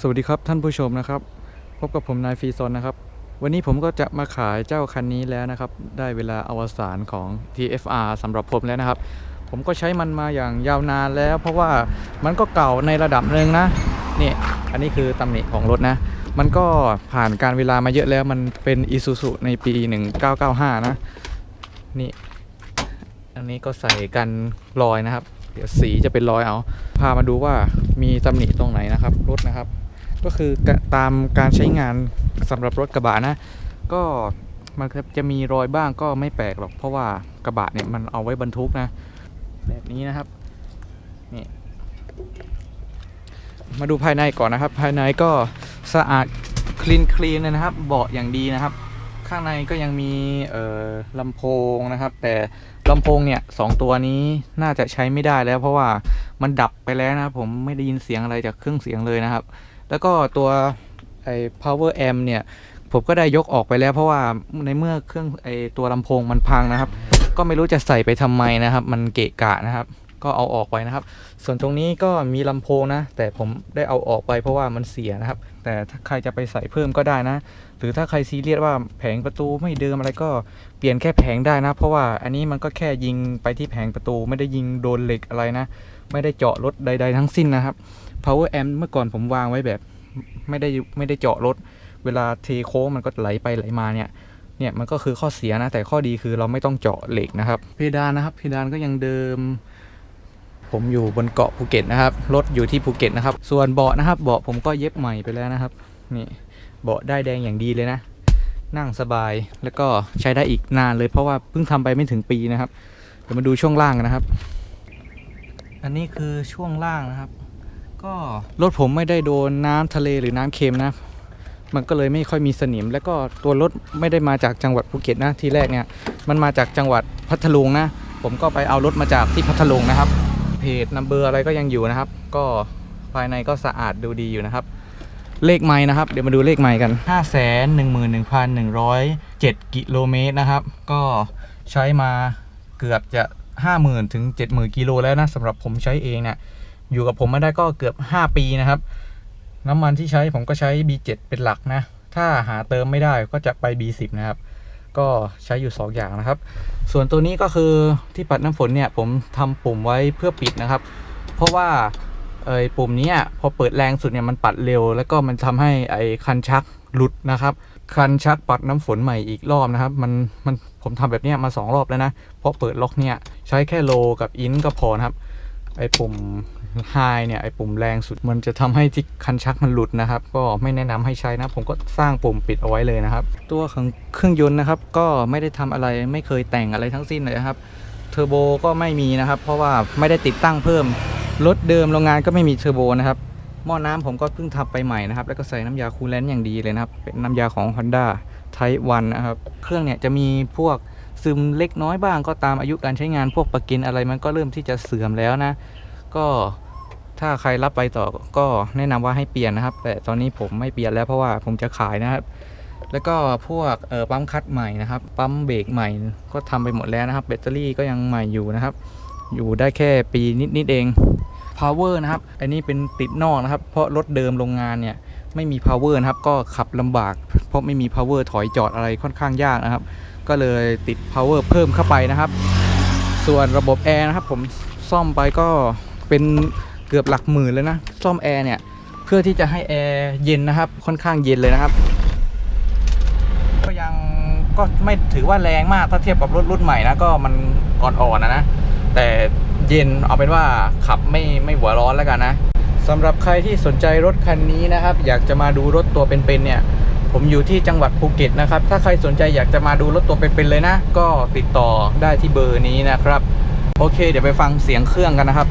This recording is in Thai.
สวัสดีครับท่านผู้ชมนะครับ พบกับผมนายฟรีซอนนะครับ วันนี้ผมก็จะมาขายเจ้าคันนี้แล้วนะครับ ได้เวลาอวสานของ TFR สำหรับผมแล้วนะครับ ผมก็ใช้มันมาอย่างยาวนานแล้ว เพราะว่ามันก็เก่าในระดับหนึ่งนะนี่อันนี้คือตำหนิของรถนะ มันก็ผ่านการเวลามาเยอะแล้วมันเป็น Isuzu ในปี 1995 นะนี่อันนี้ก็ใส่กันรอยนะครับ เดี๋ยวสีจะเป็นรอยเอา พามาดูว่ามีตำหนิตรงไหนนะครับรถนะครับ ก็คือตามการใช้งานสำหรับรถกระบะนะ ก็มันจะมีรอยบ้างก็ไม่แปลกหรอก เพราะว่ากระบะเนี่ยมันเอาไว้บรรทุกนะ แบบนี้นะครับนี่มาดูภายในก่อนนะครับ ภายในก็สะอาดคลีนคลีนเลยนะครับ เบาะอย่างดีนะครับ ข้างในก็ยังมีลำโพงนะครับ แต่ลำโพงเนี่ยสองตัวนี้น่าจะใช้ไม่ได้แล้ว เพราะว่ามันดับไปแล้วนะผมไม่ได้ยินเสียงอะไรจากเครื่องเสียงเลยนะครับ แล้วก็ตัวไอ้ power amp เนี่ย ผมก็ได้ยกออกไปแล้ว เพราะว่าในเมื่อเครื่องไอ้ตัวลำโพงมันพังนะครับ ก็ไม่รู้จะใส่ไปทำไมนะครับ มันเกะกะนะครับ ก็เอาออกไปนะครับ ส่วนตรงนี้ก็มีลำโพงนะ แต่ผมได้เอาออกไปเพราะว่ามันเสียนะครับ แต่ถ้าใครจะไปใส่เพิ่มก็ได้นะ หรือถ้าใครซีเรียสว่าแผงประตูไม่เดิมอะไรก็เปลี่ยนแค่แผงได้นะ เพราะว่าอันนี้มันก็แค่ยิงไปที่แผงประตูไม่ได้ยิงโดนเหล็กอะไรนะ ไม่ได้เจาะรถใด ๆ ทั้งสิ้นนะครับ power amp เมื่อก่อนผมวางไว้แบบไม่ได้ไม่ได้เจาะรถ เวลาเทโค้งมันก็ไหลไปไหลมาเนี่ยเนี่ยมันก็คือข้อเสียนะ แต่ข้อดีคือเราไม่ต้องเจาะเหล็กนะครับ เพดานนะครับ เพดานก็ยังเดิม ผมอยู่บนเกาะภูเก็ตนะครับรถอยู่ที่ภูเก็ตนะครับ ส่วนเบาะนะครับ เบาะผมก็เย็บใหม่ไปแล้วนะครับนี่เบาะได้แดงอย่างดีเลยนะ นั่งสบายแล้วก็ใช้ได้อีกนานเลยเพราะว่าเพิ่งทำไปไม่ถึงปีนะครับเดี๋ยวมาดูช่วงล่างนะครับ อันนี้คือช่วงล่างนะครับ ก็รถผมไม่ได้โดนน้ำทะเลหรือน้ำเค็มนะ มันก็เลยไม่ค่อยมีสนิม แล้วก็ตัวรถไม่ได้มาจากจังหวัดภูเก็ตนะทีแรกเนี่ย มันมาจากจังหวัดพัทลุงนะ ผมก็ไปเอารถมาจากที่พัทลุงนะครับ เพจนัมเบอร์อะไรก็ยังอยู่นะครับ ก็ภายในก็สะอาดดูดีอยู่นะครับ เลขไม้นะครับ เดี๋ยวมาดูเลขไม้กัน 5 1 1 1 1 0 7 กิโลเมตรนะครับ ก็ใช้มาเกือบจะ 50,000ถึง70,000กิโลแล้วนะสำหรับผมใช้เองเนี่ยอยู่กับผมมาได้ก็เกือบ 5 ปีนะครับ น้ำมันที่ใช้ผมก็ใช้ B7 เป็นหลักนะ ถ้าหาเติมไม่ได้ก็จะไป B10 นะครับ ก็ใช้อยู่ 2 อย่างนะครับ ส่วนตัวนี้ก็คือที่ปัดน้ำฝนเนี่ยผมทำปุ่มไว้เพื่อปิดนะครับ เพราะว่าเอยปุ่มนี้พอเปิดแรงสุดเนี่ยมันปัดเร็ว แล้วก็มันทำให้ไอคันชักหลุดนะครับ คันชักปัดน้ำฝนใหม่อีกรอบนะครับ มันมัน ผมทำแบบนี้มาสองรอบแล้วนะ เพราะเปิดล็อกเนี่ยใช้แค่โลกับอินก็พอนะครับไอปุ่มไฮเนี่ยไอปุ่มแรงสุดมันจะทำให้ที่คันชักมันหลุดนะครับ ก็ไม่แนะนำให้ใช้นะ ผมก็สร้างปุ่มปิดเอาไว้เลยนะครับ ตัวของเครื่องยนต์นะครับ ก็ไม่ได้ทำอะไรไม่เคยแต่งอะไรทั้งสิ้นเลยครับเทอร์โบก็ไม่มีนะครับ เพราะว่าไม่ได้ติดตั้งเพิ่มรถเดิมโรงงานก็ไม่มีเทอร์โบนะครับหม้อน้ำผมก็เพิ่งทำไปใหม่นะครับ แล้วก็ใส่น้ำยาคูลเลนต์อย่างดีเลยนะครับเป็นน้ำยาของ Honda Type 1นะครับ เครื่องเนี่ยจะมีพวกซึมเล็กน้อยบ้างก็ตามอายุการใช้งานพวกประกินอะไรมันก็เริ่มที่จะเสื่อมแล้วนะ ก็ถ้าใครรับไปต่อก็แนะนำว่าให้เปลี่ยนนะครับ แต่ตอนนี้ผมไม่เปลี่ยนแล้วเพราะว่าผมจะขายนะครับ แล้วก็พวกปั๊มคัดใหม่นะครับ ปั๊มเบรกใหม่ก็ทำไปหมดแล้วนะครับ แบตเตอรี่ก็ยังใหม่อยู่นะครับ อยู่ได้แค่ปีนิดๆเอง power นะครับ อันนี้เป็นติดนอกนะครับ เพราะรถเดิมโรงงานเนี่ย ไม่มี power นะครับ ก็ขับลำบาก เพราะไม่มี power ถอยจอดอะไรค่อนข้างยากนะครับ ก็เลยติด power เพิ่มเข้าไปนะครับ ส่วนระบบแอร์นะครับผมซ่อมไปก็เป็นเกือบหลักหมื่นเลยนะ ซ่อมแอร์เนี่ย เพื่อที่จะให้แอร์เย็นนะครับ ค่อนข้างเย็นเลยนะครับ ก็ยังก็ไม่ถือว่าแรงมากถ้าเทียบกับรถรุ่นใหม่นะ ก็มันอ่อนๆนะนะ แต่เย็นเอาเป็นว่าขับไม่ไม่หัวร้อนแล้วกันนะ สำหรับใครที่สนใจรถคันนี้นะครับ อยากจะมาดูรถตัวเป็นๆเนี่ย ผมอยู่ที่จังหวัดภูเก็ตนะครับ ถ้าใครสนใจอยากจะมาดูรถตัวเป็นๆเลยนะ ก็ติดต่อได้ที่เบอร์นี้นะครับ โอเค เดี๋ยวไปฟังเสียงเครื่องกันนะครับ